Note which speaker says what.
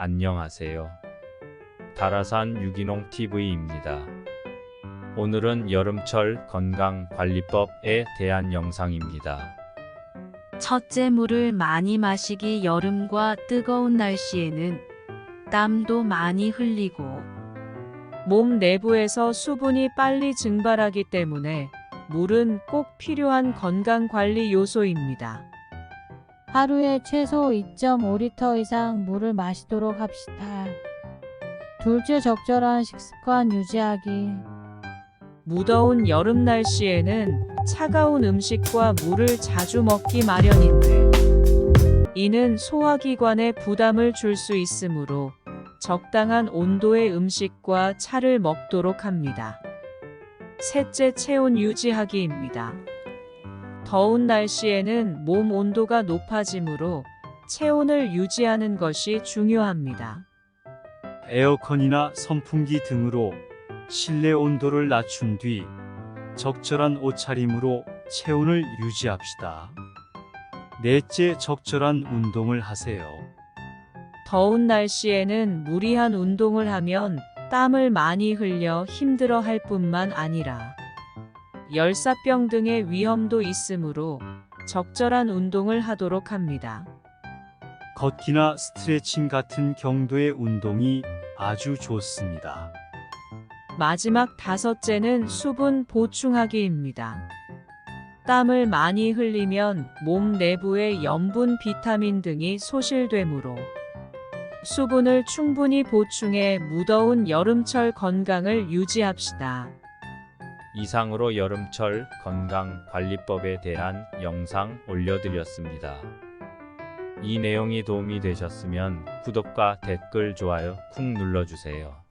Speaker 1: 안녕하세요. 다라산 유기농 TV입니다. 오늘은 여름철 건강관리법에 대한 영상입니다.
Speaker 2: 첫째 물을 많이 마시기 여름과 뜨거운 날씨에는 땀도 많이 흘리고
Speaker 3: 몸 내부에서 수분이 빨리 증발하기 때문에 물은 꼭 필요한 건강 관리 요소입니다.
Speaker 4: 하루에 최소 2.5리터 이상 물을 마시도록 합시다. 둘째 적절한 식습관 유지하기.
Speaker 3: 무더운 여름 날씨에는 차가운 음식과 물을 자주 먹기 마련인데 이는 소화기관에 부담을 줄 수 있으므로 적당한 온도의 음식과 차를 먹도록 합니다. 셋째 체온 유지하기입니다. 더운 날씨에는 몸 온도가 높아지므로 체온을 유지하는 것이 중요합니다.
Speaker 5: 에어컨이나 선풍기 등으로 실내 온도를 낮춘 뒤 적절한 옷차림으로 체온을 유지합시다. 넷째 적절한 운동을 하세요.
Speaker 3: 더운 날씨에는 무리한 운동을 하면 땀을 많이 흘려 힘들어 할 뿐만 아니라 열사병 등의 위험도 있으므로 적절한 운동을 하도록 합니다.
Speaker 5: 걷기나 스트레칭 같은 경도의 운동이 아주 좋습니다.
Speaker 3: 마지막 다섯째는 수분 보충하기입니다. 땀을 많이 흘리면 몸 내부의 염분, 비타민 등이 소실되므로 수분을 충분히 보충해 무더운 여름철 건강을 유지합시다.
Speaker 1: 이상으로 여름철 건강관리법에 대한 영상 올려드렸습니다. 이 내용이 도움이 되셨으면 구독과 댓글, 좋아요 쿵 눌러주세요.